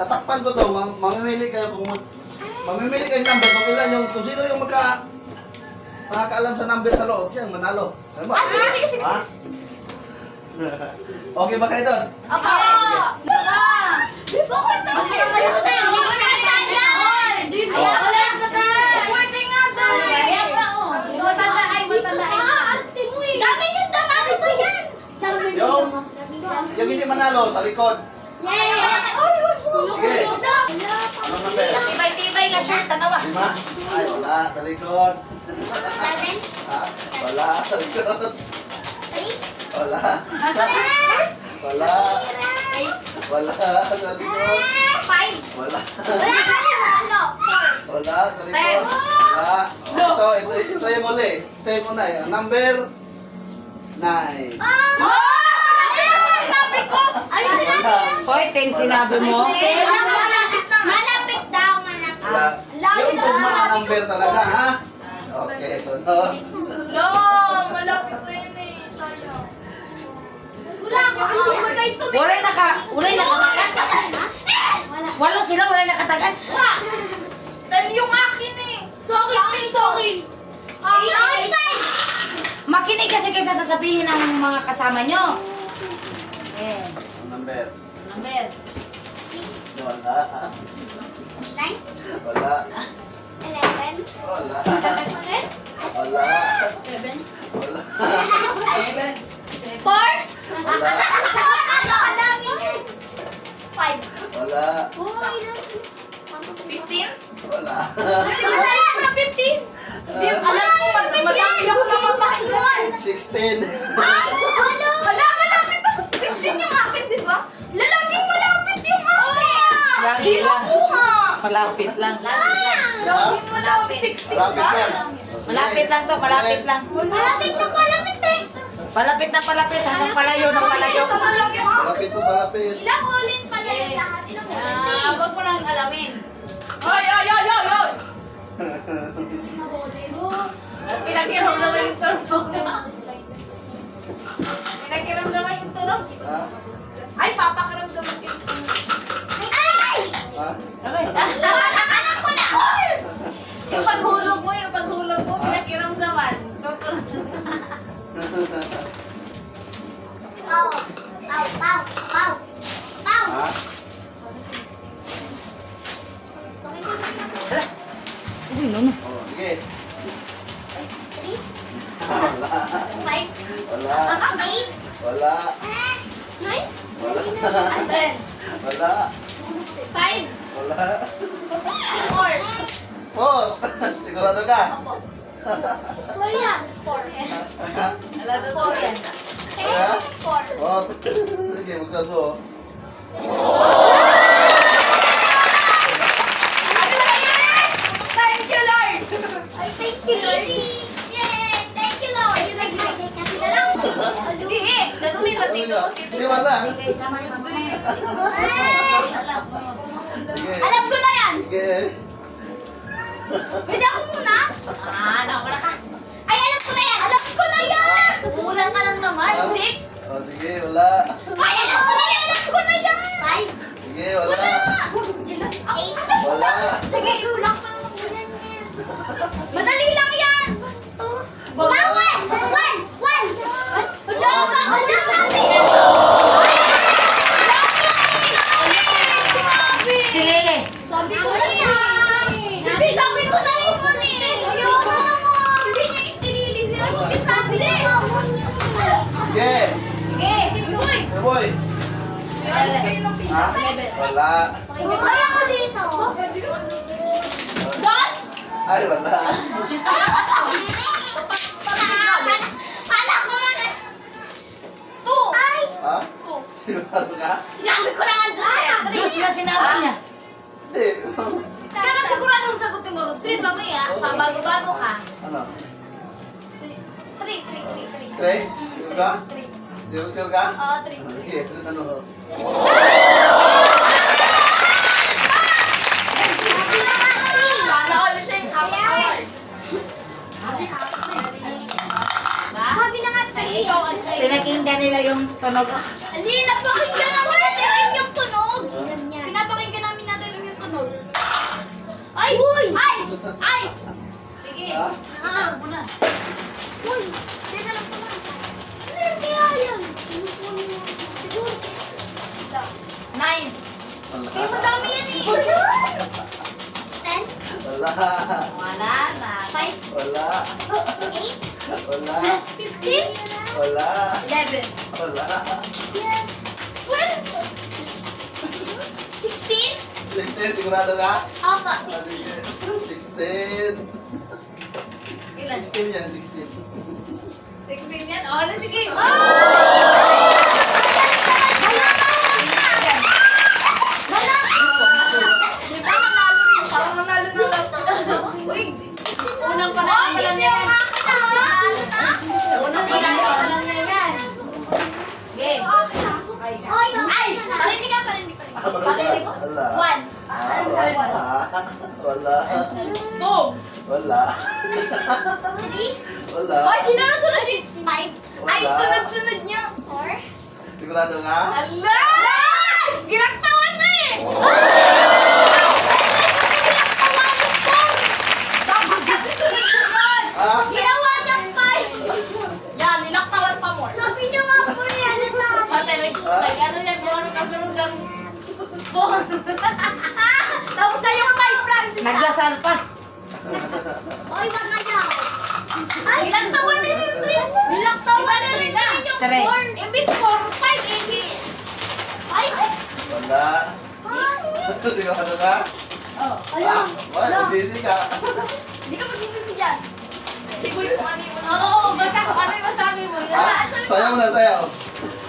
Tatakpan ko to, mam- mamimili kayo kung mag- mamimili kayo ng number kung ilan yung kung sino yung magka nakakaalam sa number sa loob yan, manalo. Ano ba? Ah, sige, sige, sige, Ha? okay ba kayo doon? Opo! Baka! Bakit naman kayo kayo sa'yo? Hindi ko! Hindi! Pwede nga daw! Kaya pa oh! Matala ay matala ay ate mo eh! Dami yung dami pa yan! Yung, yung hindi manalo sa likod. Yeah! Mo! Sige. Tibay-tibay nga siya, tanawa! Lima? Ay, wala. Sa likod. Seven? Ha? Wala. Sa likod. Eight? Wala. Wala. Eight? Wala. Sa likod. Five? Wala. Wala ka na! Ano? Four? Wala. Sa likod. Wala. Ito, ito, ito yung uli. Ito yung una. Yung number nine. Oh! Sabi ko! Ayun sinabi Wala. Hoy, ten sinabi mo. Malapit na. Malapit daw, malapit. Wala. Yung tugma ang number talaga, ha? Okay, sunod. No, malapit na yun eh. Wala ka. Wala ito. Wala naka, wala nakatagan. Walo sila, wala nakatagan. Dahil yung akin eh. Sokin, sokin. Ay, ay, Makinig kasi kaysa sasabihin ng mga kasama nyo. Ang number. number. Wala. Nine, Wala. eleven, Wala. Wala. Seven. Wala. Seven. four. Wala. Ano ka namin? Five. Wala. Fifteen? Wala. Wala na fifteen. Alam ko, mad- madami ako napapahingan. Sixteen. Hala, malapit pa sa 15 yung akin, di ba? Lalaking malapit yung akin! Lagi Di lang. makuha! Malapit lang. Malapit, 16 Malapit ba? Malapit lang to, malapit lang. Malapit na malapit eh! Palapit na palapit, hanggang palayo ng palayo. Na lang yung akin. Malapit to malapit. Ilang ulin pala yung lahat? Ilang ulin? Ah, wag mo nang alamin. Ay, ay, ay, ay, ay! Pinakiram naman yung tunog. Pinakiram naman yung. Ha? Ay, papakaramdaman! Okay. Alam ko na! Yung paghulog mo, yung paghulog mo, pinakiram naman. Tutunog. Pau! Pau! Four. Four. Sigurado ka? Four yan. Four. Ala, totoo yan. Ha? Four. Four. Sige, magsaso. Thank you, Lord! Ay, thank you, Lord! Yay! Thank you, Lord! Kasi na lang. Hindi! Ganun Ano nga? Hindi, wala. Okay. Alam ko na! Sige. Pwede ako muna? Ah, nakawala ka. Ay, alam ko na yan! Alam ko na yan! Kulang ka lang naman. Ha? Six? Oh, sige, wala. Ay! Alam Ha? Wala. Ay, ako dito! Dos! Ay, wala. Kala ko nga Two! Ay! Ha? Two! Sigurado ka? Sinabi ko na nga dos! Diyos na sinabi niya. Hindi. Kaya siguradong sagutin mo, Rodsin, mamaya, pabago-bago ka. Ano? Three, three, three, three. Trey? Sure ka? Three. Sure ka? Oo, three. Sige, ano? Sana tunog. Ali, napakinggan naman natin yung tunog. Pinapakinggan namin Ay! Uy! Ay! Ay! Sige. Ah, muna. Uy! Teka lang pala. Ano yung kaya yan? Siguro. Nine. Kaya madami yan eh. Ten? Wala. Wala na. Five? Wala. Eight? Wala. Fifteen? Wala. Eleven. Wala. Twelve? Sixteen? 16, sigurado ka? Opo, Ah, sixteen. 16. Ilan? 16 yan, 16. 16 yan? Oh, na sige. Oh! Di ba nanalo rin siya? Parang nanalo na lang. Uy, unang panalo pa lang yan. Unang panalo pa lang yan yan. Game. Ay! Parinig ka, parinig, parinig. Parinig ko. Wala. One. Ah, Wala. Wala. Two. Wala. Wala. Hoy, sino na sunod yun? Five. Ay, Wala. sunod-sunod niya. Four. Sigurado ka? Ala! Ginagtawan na eh! Dapat kasi sunod-sunod! Ah? Ginawa niyang five! Yan, nilaktawan pa more. Sabi niyo nga po yan, ano sabi? Pati, like, like, ano yan, yung ano kasunod ng. Naglasal pa. Oy, baka daw. Ay, nilaktawan na rin rin. Nilaktawan na rin yung Tara. four. Imbis four, five, hindi. Ay! Wala. Sigurado ka? Oh. Ah, wala. Sisi ka. Hindi ka magsisisi dyan. Hindi ko yung ano yung Oo, basta kung ano yung masabi mo. Ah, sayaw na, sayaw.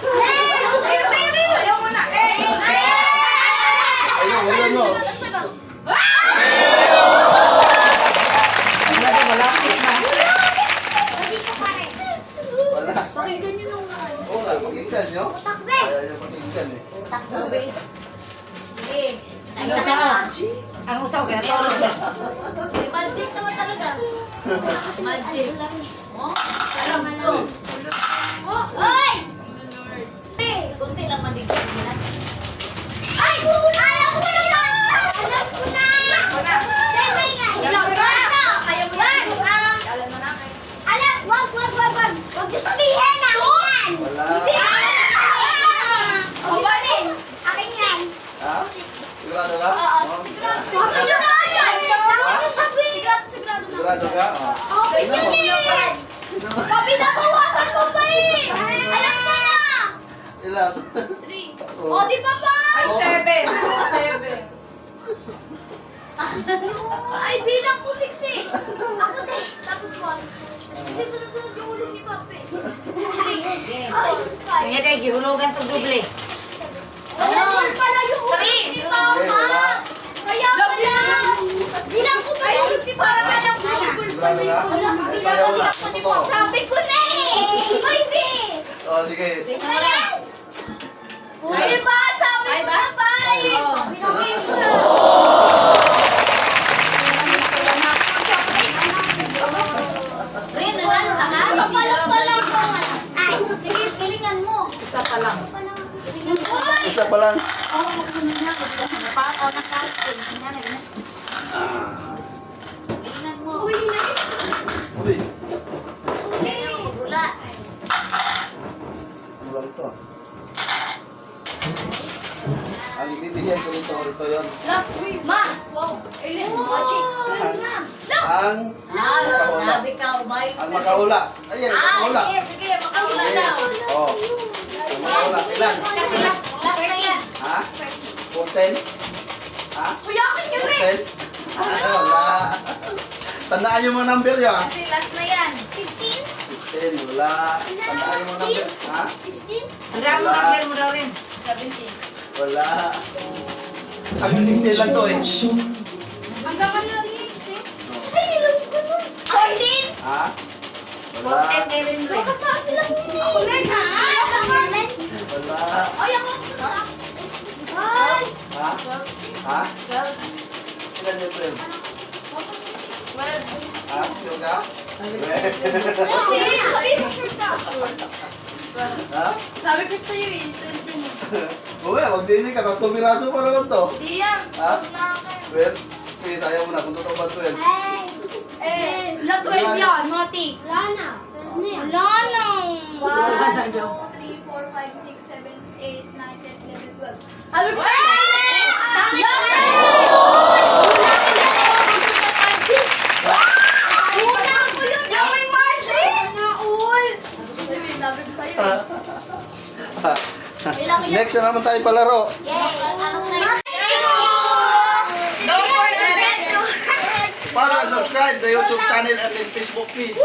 Sayo. Sayo mo na. Eh, eh, eh. Ayun, ulan mo. Pakinggan niyo nung ano. Oo nga, pakinggan nyo. Takbe. Ayaw nyo pakinggan eh. Sige. Ang usaw. Ang usaw, kaya na. Magic naman talaga. Magic. Tingnan mo. sabihin! Sabi na bawasan mo pa eh. Alam ko na! Ilan? Three. Oh. O, di ba ba? Ay, Oh. seven. Seven. Ay, bilang ko six eh. Ako din. Tapos one. Kasi sunod-sunod yung ulit ni Pape. Three. Ay, five. Kaya kayo, gihulugan to doble. Ayun pala yung ulit ni Mama. Kaya pala. Bilang ko pa yung ulit ni Parang alam ko. Sigurado ka? Ay, sayaw na. Totoo. Sabi ko na eh. Ay, di. Oh, sige. Ayan. Ay, ba? Sabi ko na five. Rin, nanalo na ka? Papalag pa lang mo. Ay, sige, pilingan mo. Isa pa lang. Isa pa lang. Oo, magsunod na. Napakaw na ganyan. Pilingan mo. Uy, Uy, Gula. ano lang ito? Ang nito, ito yun. Love, uy, ma. Wow. Ilin, watching. Na. Love. Ang Ah, sabi ka, umayos ang na. makahula. Ayan, Ah, makahula. sige, sige, makaula daw. Oh. Ang makahula. Ilan? Kasi last, last na yan. Ha? 14? Ha? Uy, akin yun rin. 10? Ah, wala. Tandaan yung mga number yun. ah. Kasi last na yan. 15? 10, wala. Tandaan yung mga number. Ha? 16? Ang number mo daw rin. 17. Wala. Hanggang 16 lang to eh. Hanggang ano lang yung eh. Ay, alam ko nun. 14. Ha? Wala. Fortet na rin rin. Sabi lang yun. Ako rin ha. Wala. Ay, ako. Ay! Ha? Ha? 12. Ilan yung 12? 12. Ha? Sure ka? Sabi mo sure ka. Ha? Sabi ko sa'yo eh, 20 Uwe, magsisi ka. Tatlong piraso pa naman to. Di yan. Ha? Ako. Well, sige, ayaw mo na kung totoo ba 12. Eh, la 12 yan, Mati. Wala na. Wala na. 1, 2, 3, 4, 5, 6, 7, 8, 9, 10, 11, 12. Ano ba? Yes! Kulang ko yun. Yung may margin. Naul. Sabi ko sa'yo. Next na naman tayo palaro. Don't forget Para subscribe the YouTube channel at the Facebook page.